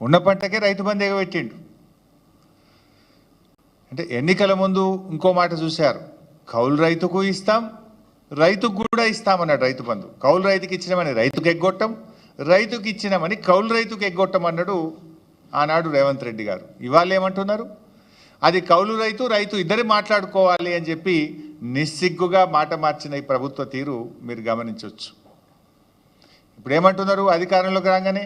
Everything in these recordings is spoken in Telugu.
ఉన్న పంటకే రైతు బంధు ఎగబెట్టిండు. అంటే ఎన్నికల ముందు ఇంకో మాట చూశారు. కౌలు రైతుకు ఇస్తాం రైతుకు కూడా ఇస్తామన్నాడు రైతు బంధు. కౌలు రైతుకి ఇచ్చినామని రైతుకు ఎగ్గొట్టం రైతుకి ఇచ్చినామని కౌలు రైతుకు ఎగ్గొట్టం అన్నాడు ఆనాడు రేవంత్ రెడ్డి గారు. ఇవాళ ఏమంటున్నారు? అది కౌలు రైతు రైతు ఇద్దరు మాట్లాడుకోవాలి అని చెప్పి నిస్సిగ్గుగా మాట మార్చిన ఈ ప్రభుత్వ తీరు మీరు గమనించవచ్చు ఇప్పుడు ఏమంటున్నారు? అధికారంలోకి రాగానే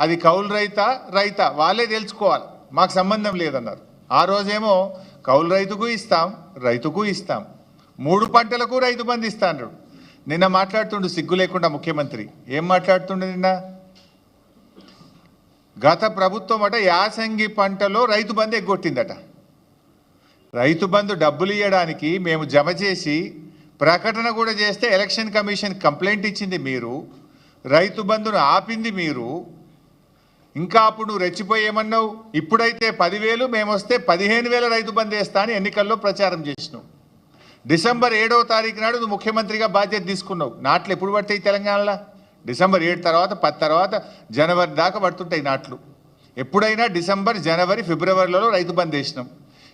అది కౌలు రైతా రైతా. వాళ్ళే తెలుసుకోవాలి. మాకు సంబంధం లేదన్నారు. ఆ రోజేమో కౌలు రైతుకు ఇస్తాం రైతుకు ఇస్తాం. మూడు పంటలకు రైతు బంధు ఇస్తాను నిన్న మాట్లాడుతుండు సిగ్గు లేకుండా ముఖ్యమంత్రి. ఏం మాట్లాడుతుండు నిన్న? గత ప్రభుత్వం అట యాసంగి పంటలో రైతు బంధు ఎగ్గొట్టిందట. రైతు బంధు డబ్బులు ఇవ్వడానికి మేము జమ చేసి ప్రకటన కూడా చేస్తే ఎలక్షన్ కమిషన్ కంప్లైంట్ ఇచ్చింది మీరు. రైతు బంధును ఆపింది మీరు. ఇంకా అప్పుడు నువ్వు రెచ్చిపోయేమన్నావు ఇప్పుడైతే పదివేలు మేము వస్తే పదిహేను వేల రైతు బంధు వేస్తా అని ఎన్నికల్లో ప్రచారం చేసినావు. డిసెంబర్ ఏడవ తారీఖు నాడు నువ్వు ముఖ్యమంత్రిగా బాధ్యత తీసుకున్నావు. నాట్లు ఎప్పుడు పడతాయి తెలంగాణలో? డిసెంబర్ ఏడు తర్వాత పది తర్వాత జనవరి దాకా పడుతుంటాయి నాట్లు. ఎప్పుడైనా డిసెంబర్ జనవరి ఫిబ్రవరిలో రైతు బంధు వేసినాం.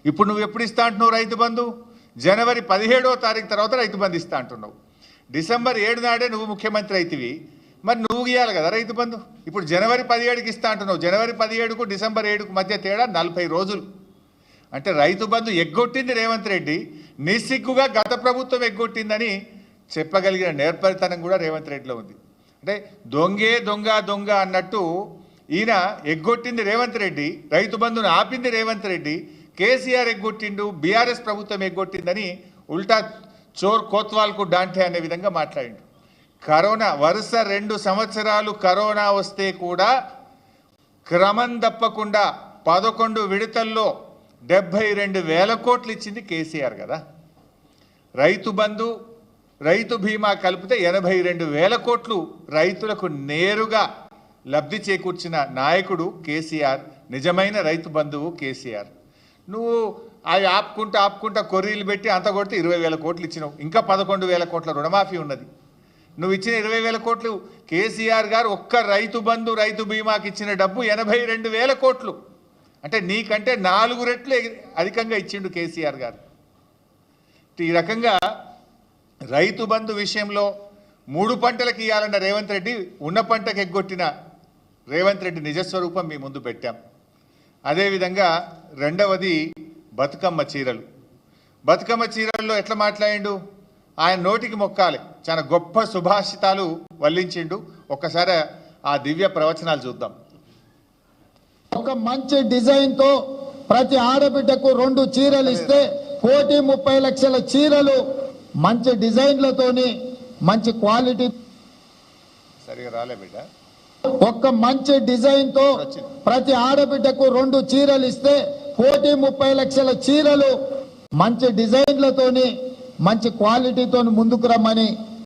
ఇప్పుడు నువ్వు ఎప్పుడు ఇస్తా అంటున్నావు రైతు బంధు? జనవరి పదిహేడవ తారీఖు తర్వాత రైతు బంధు ఇస్తా అంటున్నావు. డిసెంబర్ ఏడు నాడే నువ్వు ముఖ్యమంత్రి అవుతివి మరి నువ్వు ఇవ్వాలి కదా రైతు బంధు? ఇప్పుడు జనవరి పదిహేడుకి ఇస్తా అంటున్నావు. జనవరి పదిహేడుకు డిసెంబర్ ఏడుకు మధ్య తేడా నలభై రోజులు. అంటే రైతు బంధు ఎగ్గొట్టింది రేవంత్ రెడ్డి నిస్సిగ్గుగా గత ప్రభుత్వం ఎగ్గొట్టిందని చెప్పగలిగిన నేర్పరితనం కూడా రేవంత్ రెడ్డిలో ఉంది. అంటే దొంగే దొంగ దొంగ అన్నట్టు ఈయన ఎగ్గొట్టింది రేవంత్ రెడ్డి రైతు బంధును ఆపింది రేవంత్ రెడ్డి కేసీఆర్ ఎగ్గొట్టిండు బీఆర్ఎస్ ప్రభుత్వం ఎగ్గొట్టిందని ఉల్టా చోర్ కోత్వాల్కు డాంటే అనే విధంగా మాట్లాడిండు. కరోనా వరుస రెండు సంవత్సరాలు కరోనా వస్తే కూడా క్రమం తప్పకుండా పదకొండు విడతల్లో డెబ్భై రెండు వేల కోట్లు ఇచ్చింది కేసీఆర్ కదా. రైతు బంధు రైతు బీమా కలిపితే ఎనభై రెండు వేల కోట్లు రైతులకు నేరుగా లబ్ధి చేకూర్చిన నాయకుడు కేసీఆర్ నిజమైన రైతు బంధువు కేసీఆర్. నువ్వు అవి ఆపుకుంటా ఆపుకుంటా కొర్రీలు పెట్టి అంత కొడితే ఇరవై వేల కోట్లు ఇచ్చినావు. ఇంకా పదకొండు వేల కోట్ల రుణమాఫీ ఉన్నది. నువ్వు ఇచ్చిన ఇరవై వేల కోట్లు. కేసీఆర్ గారు ఒక్క రైతు బంధు రైతు బీమాకి ఇచ్చిన డబ్బు ఎనభై రెండు వేల కోట్లు. అంటే నీకంటే నాలుగు రెట్లు అధికంగా ఇచ్చిండు కేసీఆర్ గారు. ఈ రకంగా రైతు బంధు విషయంలో మూడు పంటలకు ఇవ్వాలన్న రేవంత్ రెడ్డి ఉన్న పంటకు ఎగ్గొట్టిన రేవంత్ రెడ్డి నిజస్వరూపం మీ ముందు పెట్టాం. అదేవిధంగా రెండవది బతుకమ్మ చీరలు. బతుకమ్మ చీరల్లో ఎట్లా మాట్లాడిండు? ఆయన నోటికి మొక్కాలి. చాలా గొప్ప సుభాషితాలు వల్లించిండు. ఒక్కసారి ఆ దివ్య ప్రవచనాలు చూద్దాం. ఒక మంచి డిజైన్తో ప్రతి ఆడబిడ్డకు రెండు చీరలు ఇస్తే కోటి ముప్పై లక్షల చీరలు మంచి డిజైన్లతోని మంచి క్వాలిటీ సరిగా రాలే బిడ్డ. ఒక్క మంచి డిజైన్తో ప్రతి ఆడబిడ్డకు రెండు చీరలు ఇస్తే కోటి ముప్పై లక్షల చీరలు మంచి డిజైన్లతోని మంచి క్వాలిటీతో ముందుకు రమ్మని